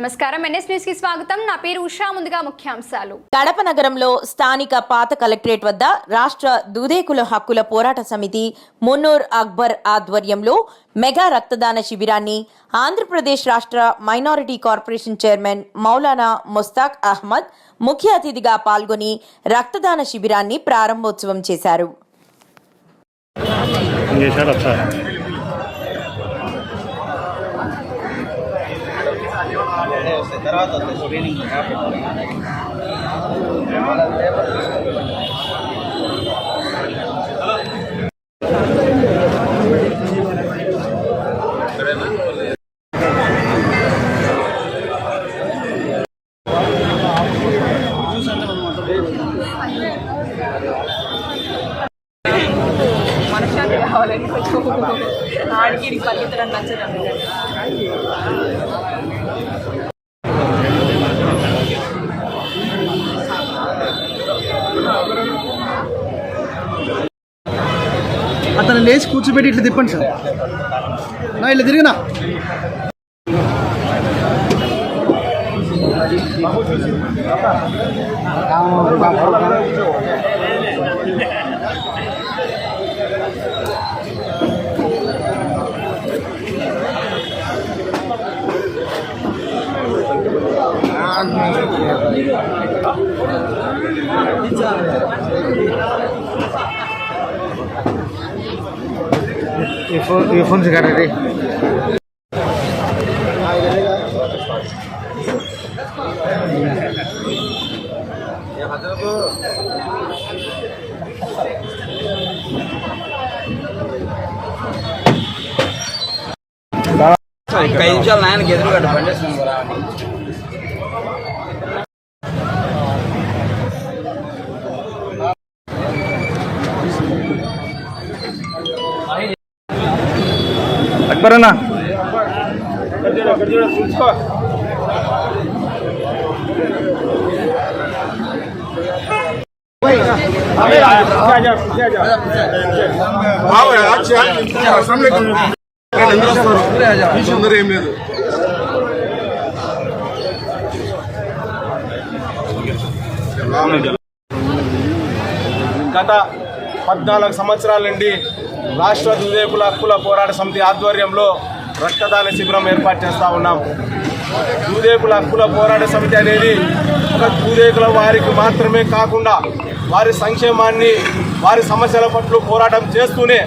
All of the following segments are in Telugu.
నమస్కారం. ఎన్ఎస్ న్యూస్కి స్వాగతం. నా పేరు ఉషా. ముందుగా ముఖ్యాంశాలు. కడప నగరంలో స్థానిక పాత కలెక్టరేట్ వద్ద రాష్ట్ర దుదేకుల హక్కుల పోరాట సమితి మున్నూర్ అక్బర్ ఆధ్వర్యంలో మెగా రక్తదాన శిబిరాన్ని ఆంధ్రప్రదేశ్ రాష్ట్ర minority corporation chairman Maulana Mustaq Ahmed ముఖ్య అతిథిగా పాల్గొని రక్తదాన శిబిరాన్ని ప్రారంభోత్సవం చేశారు. చేశారు ఒకసారి మనశ్శాంతి కావాలని కొంచెం ఆడికి పరిగెత్తడం నచ్చదు. లేచి కూర్చోబెట్టి ఇట్లా తిప్పండి సార్ నా ఇట్లా తిరిగినా ఈ ఫోన్ ఈ ఫోన్స్ సిగరెట్ రే ఒక్క నిమిషాలు నాయనకి ఎదురు బండేస్తున్నాను అని. అక్బర్ ఏం లేదు గత పద్నాలుగు సంవత్సరాల నుండి రాష్ట్ర దుదేకుల హక్కుల పోరాట సమితి ఆధ్వర్యంలో రక్తదాన శిబిరం ఏర్పాటు చేస్తూ ఉన్నాం. దూదేకుల హక్కుల పోరాట సమితి అనేది ఒక దూదేకుల వారికి మాత్రమే కాకుండా వారి సంక్షేమాన్ని వారి సమస్యల పట్ల పోరాటం చేస్తూనే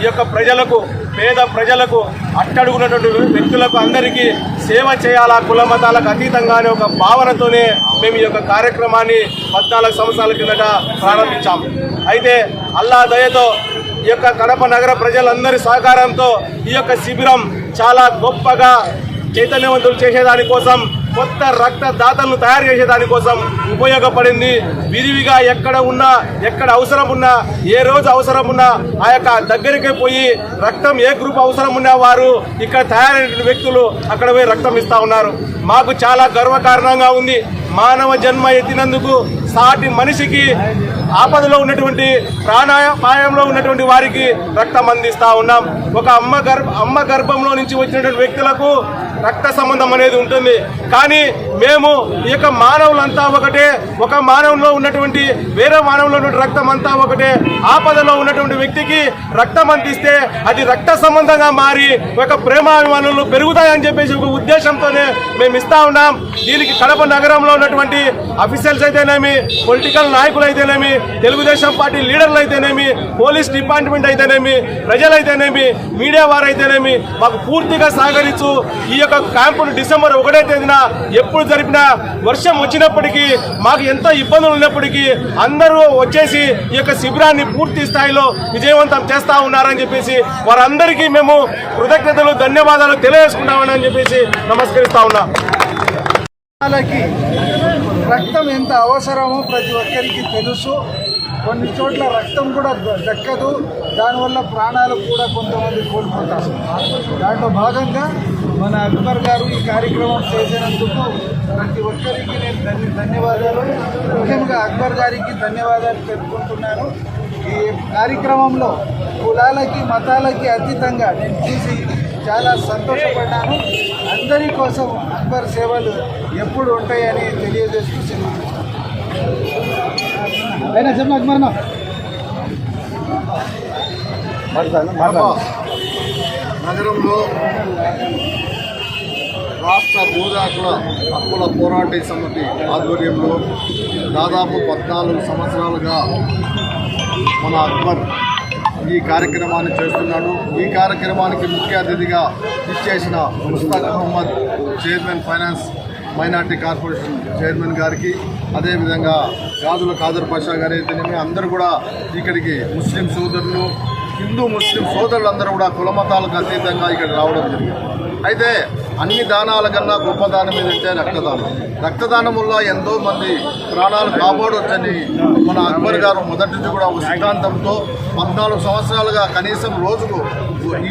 ఈ యొక్క ప్రజలకు పేద ప్రజలకు అట్టడుగున్నటువంటి వ్యక్తులకు అందరికీ సేవ చేయాలా కుల మతాలకు అతీతంగానే ఒక భావనతోనే మేము ఈ యొక్క కార్యక్రమాన్ని పద్నాలుగు సంవత్సరాల కిందట ప్రారంభించాము అయితే అల్లా దయతో ఈ యొక్క కడప నగర ప్రజలందరి సహకారంతో ఈ యొక్క శిబిరం చాలా గొప్పగా చైతన్యవంతులు చేసేదానికోసం కొత్త రక్తదాతలను తయారు చేసే దానికోసం ఉపయోగపడింది. విరివిగా ఎక్కడ ఉన్నా ఎక్కడ అవసరం ఉన్నా ఏ రోజు అవసరం ఉన్నా ఆ యొక్క దగ్గరికి పోయి రక్తం ఏ గ్రూప్ అవసరం ఉన్నా వారు ఇక్కడ తయారైన వ్యక్తులు అక్కడ పోయి రక్తం ఇస్తూ ఉన్నారు. మాకు చాలా గర్వకారణంగా ఉంది. మానవ జన్మ ఎత్తినందుకు సాటి మనిషికి ఆపదలో ఉన్నటువంటి ప్రాణాపాయంలో ఉన్నటువంటి వారికి రక్తం అందిస్తూ ఉన్నాం. ఒక అమ్మ గర్భ అమ్మ గర్భంలో నుంచి వచ్చినటువంటి వ్యక్తులకు రక్త సంబంధం అనేది ఉంటుంది. కానీ మేము ఈ యొక్క మానవులంతా ఒకటే ఒక మానవులో ఉన్నటువంటి వేరే మానవులో ఉన్నటువంటి రక్తం అంతా ఒకటే. ఆపదలో ఉన్నటువంటి వ్యక్తికి రక్తం అందిస్తే అది రక్త సంబంధంగా మారి ఒక ప్రేమాభిమానులు పెరుగుతాయని చెప్పేసి ఒక ఉద్దేశంతోనే మేము ఇస్తా ఉన్నాం. దీనికి కడప నగరంలో ఉన్నటువంటి అఫీషియల్స్ అయితేనేమి పొలిటికల్ నాయకులు అయితేనేమి తెలుగుదేశం పార్టీ లీడర్లు అయితేనేమి పోలీస్ డిపార్ట్మెంట్ అయితేనేమి ప్రజలైతేనేమి మీడియా వారైతేనేమి మాకు పూర్తిగా సహకరించు. ఈ యొక్క క్యాంపును డిసెంబర్ ఒకటే తేదీన ఎప్పుడు జరిపినా వర్షం వచ్చినప్పటికీ మాకు ఎంతో ఇబ్బందులు ఉన్నప్పటికీ అందరూ వచ్చేసి ఈ యొక్క శిబిరాన్ని పూర్తి స్థాయిలో విజయవంతం చేస్తా ఉన్నారని చెప్పేసి వారందరికీ మేము కృతజ్ఞతలు ధన్యవాదాలు తెలియజేసుకుంటామని చెప్పేసి నమస్కరిస్తా ఉన్నాం. రక్తం ఎంత అవసరమో ప్రతి ఒక్కరికి తెలుసు. కొన్ని చోట్ల రక్తం కూడా దక్కదు. దానివల్ల ప్రాణాలు కూడా కొంతమంది కోల్పోతారు. దాంట్లో భాగంగా మన అక్బర్ గారు ఈ కార్యక్రమం చేసినందుకు ప్రతి ఒక్కరికి నేను ధన్య ధన్యవాదాలు. ముఖ్యంగా అక్బర్ గారికి ధన్యవాదాలు తెలుపుకుంటున్నాను. ఈ కార్యక్రమంలో కులాలకి మతాలకి అతీతంగా నేను చూసి చాలా సంతోషపడ్డాను. అందరి కోసం అక్బర్ సేవలు ఎప్పుడు ఉంటాయని తెలియజేస్తూ సెలవు నగరంలో రాష్ట్ర భూదాకుల హక్కుల పోరాట సమితి ఆధ్వర్యంలో దాదాపు పద్నాలుగు సంవత్సరాలుగా మన అక్బర్ ఈ కార్యక్రమాన్ని చేస్తున్నాడు. ఈ కార్యక్రమానికి ముఖ్య అతిథిగా ఇచ్చేసిన Mushtaq Ahmed chairman finance minority corporation chairman గారికి అదేవిధంగా గాజుల ఖాదర్ పాషా గారు అయితేనేమి అందరూ కూడా ఇక్కడికి ముస్లిం సోదరులు హిందూ ముస్లిం సోదరులందరూ కూడా కులమతాలకు అతీతంగా ఇక్కడ రావడం జరిగింది. అయితే అన్ని దానాల కన్నా గొప్ప దానం ఏదంటే రక్తదానం. రక్తదానం వల్ల ఎంతో మంది ప్రాణాలు కాపాడవచ్చని మన అక్బర్ గారు మొదటి నుంచి కూడా ఒక సిద్ధాంతంతో పద్నాలుగు సంవత్సరాలుగా కనీసం రోజుకు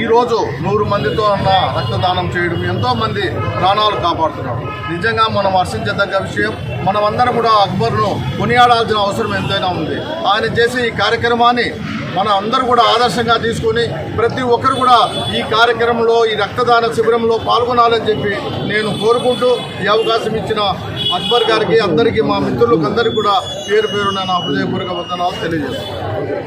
ఈరోజు నూరు మందితో అన్న రక్తదానం చేయడం ఎంతో మంది ప్రాణాలు కాపాడుతున్నారు. నిజంగా మనం హర్షించదగ్గ విషయం మనమందరం కూడా అక్బర్ను కొనియాడాల్సిన అవసరం ఎంతైనా ఉంది. ఆయన చేసే ఈ కార్యక్రమాన్ని మన అందరూ కూడా ఆదర్శంగా తీసుకొని ప్రతి ఒక్కరు కూడా ఈ కార్యక్రమంలో ఈ రక్తదాన శిబిరంలో పాల్గొనాలని చెప్పి నేను కోరుకుంటూ ఈ అవకాశం ఇచ్చిన అక్బర్ గారికి అందరికీ మా మిత్రులకు అందరికీ కూడా పేరు పేరున నా హృదయపూర్వక వందనాలు తెలియజేస్తాను